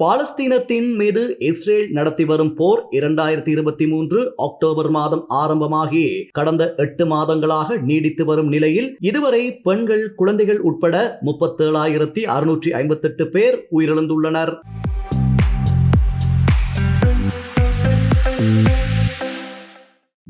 பாலஸ்தீனத்தின் மீது இஸ்ரேல் நடத்தி வரும் போர் இரண்டாயிரத்தி இருபத்தி மூன்று அக்டோபர் மாதம் ஆரம்பமாகி கடந்த எட்டு மாதங்களாக நீடித்து வரும் நிலையில் இதுவரை பெண்கள் குழந்தைகள் உட்பட முப்பத்தேழாயிரத்தி அறுநூற்றி ஐம்பத்தெட்டு பேர் உயிரிழந்துள்ளனர்.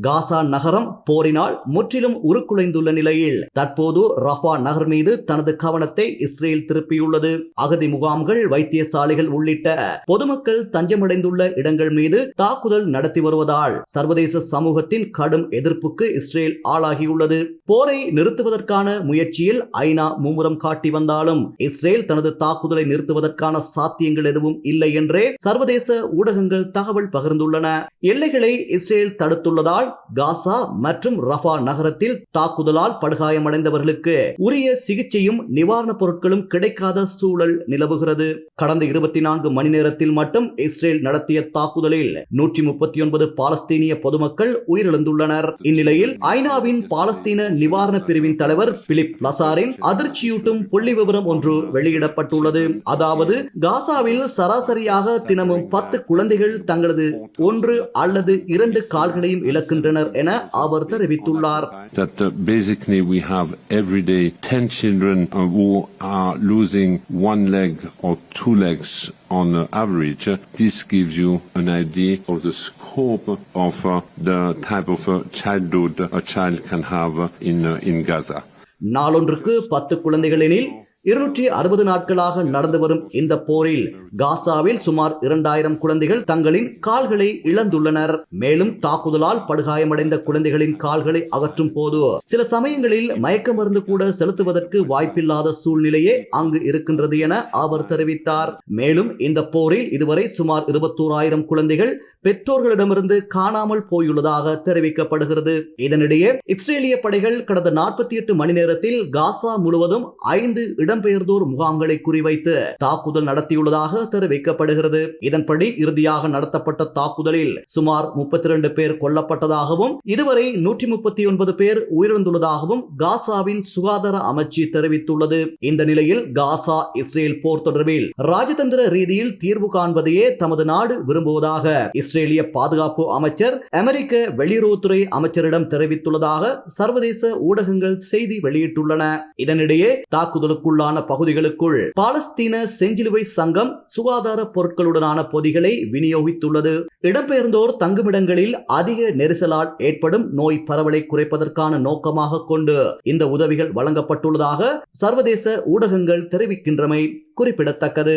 காசா நகரம் போரினால் முற்றிலும் உருக்குலைந்துள்ள நிலையில் தற்போது ரஃபா நகர் மீது தனது கவனத்தை இஸ்ரேல் திருப்பியுள்ளது. அகதி முகாம்கள் வைத்தியசாலைகள் உள்ளிட்ட பொதுமக்கள் தஞ்சமடைந்துள்ள இடங்கள் மீது தாக்குதல் நடத்தி வருவதால் சர்வதேச சமூகத்தின் கடும் எதிர்ப்புக்கு இஸ்ரேல் ஆளாகியுள்ளது. போரை நிறுத்துவதற்கான முயற்சியில் ஐநா மும்முரம் காட்டி வந்தாலும் இஸ்ரேல் தனது தாக்குதலை நிறுத்துவதற்கான சாத்தியங்கள் எதுவும் இல்லை என்றே சர்வதேச ஊடகங்கள் தகவல் பகிர்ந்துள்ளன. எல்லைகளை இஸ்ரேல் தடுத்துள்ளதால் காசா மற்றும் ரஃபா நகரத்தில் தாக்குதலால் படுகாயமடைந்தவர்களுக்கு உரிய சிகிச்சையும் நிவாரணப் பொருட்களும் கிடைக்காத சூழல் நிலவுகிறது. கடந்த இருபத்தி நான்கு மணி நேரத்தில் மட்டும் இஸ்ரேல் நடத்திய தாக்குதலில் நூற்றி முப்பத்தி ஒன்பது பாலஸ்தீனிய பொதுமக்கள் உயிரிழந்துள்ளனர். இந்நிலையில் ஐநாவின் பாலஸ்தீன நிவாரண பிரிவின் தலைவர் பிலிப் லசாரின் அதிர்ச்சியூட்டும் புள்ளி விவரம் ஒன்று வெளியிடப்பட்டுள்ளது. அதாவது காசாவில் சராசரியாக தினமும் பத்து குழந்தைகள் தங்களது ஒன்று அல்லது இரண்டு கால்களையும் இழக்கின்றனர் என அவர் தெரிவித்துள்ளார் that uh, basically we have every day 10 children uh, who are losing one leg or two legs on uh, average. Uh, This gives you an idea of the scope of uh, the type of uh, childhood a child can have uh, in, uh, in Gaza. நாளொன்றுக்கு பத்து குழந்தைகள் எனில் இருநூற்றி அறுபது நாட்களாக நடந்து வரும் இந்த போரில் காசாவில் சுமார் இரண்டாயிரம் குழந்தைகள் தங்களின் கால்களை இழந்துள்ளனர். மேலும் தாக்குதலால் படுகாயமடைந்த குழந்தைகளின் கால்களை அகற்றும் போது சில சமயங்களில் மயக்க மருந்து கூட செலுத்துவதற்கு வாய்ப்பில்லாத சூழ்நிலையே அங்கு இருக்கின்றது என அவர் தெரிவித்தார். மேலும் இந்த போரில் இதுவரை சுமார் இருபத்தோராயிரம் குழந்தைகள் பெற்றோர்களிடமிருந்து காணாமல் போயுள்ளதாக தெரிவிக்கப்படுகிறது. இதனிடையே இஸ்ரேலிய படைகள் கடந்த நாற்பத்தி எட்டு மணி நேரத்தில் காசா முழுவதும் ஐந்து இட இடம்பெயர்ந்தோர் முகாம்களை குறிவைத்து தாக்குதல் நடத்தியுள்ளதாக தெரிவிக்கப்படுகிறது. இதன்படி இறுதியாக நடத்தப்பட்ட தாக்குதலில் சுமார் முப்பத்தி இரண்டு பேர் கொல்லப்பட்டதாகவும் இதுவரை நூற்றி முப்பத்தி ஒன்பது பேர் உயிரிழந்துள்ளதாகவும் காசாவின் சுகாதார அமைச்சு தெரிவித்துள்ளது. இந்த நிலையில் காசா இஸ்ரேல் போர் தொடர்பில் ராஜதந்திர ரீதியில் தீர்வு காண்பதையே தமது நாடு விரும்புவதாக இஸ்ரேலிய பாதுகாப்பு அமைச்சர் அமெரிக்க வெளியுறவுத்துறை அமைச்சரிடம் தெரிவித்துள்ளதாக சர்வதேச ஊடகங்கள் செய்தி வெளியிட்டுள்ளன. இதனிடையே தாக்குதலுக்குள்ளான பகுதிகளுக்குள் பாலஸ்தீன செஞ்சிலுவை சங்கம் சுகாதார பொருட்களுடனான பொதிகளை விநியோகித்துள்ளது. இடம்பெயர்ந்தோர் தங்குமிடங்களில் அதிக நெரிசலால் ஏற்படும் நோய் பரவலை குறைப்பதற்கான நோக்கமாக கொண்டு இந்த உதவிகள் வழங்கப்பட்டுள்ளதாக சர்வதேச ஊடகங்கள் தெரிவிக்கின்றமை குறிப்பிடத்தக்கது.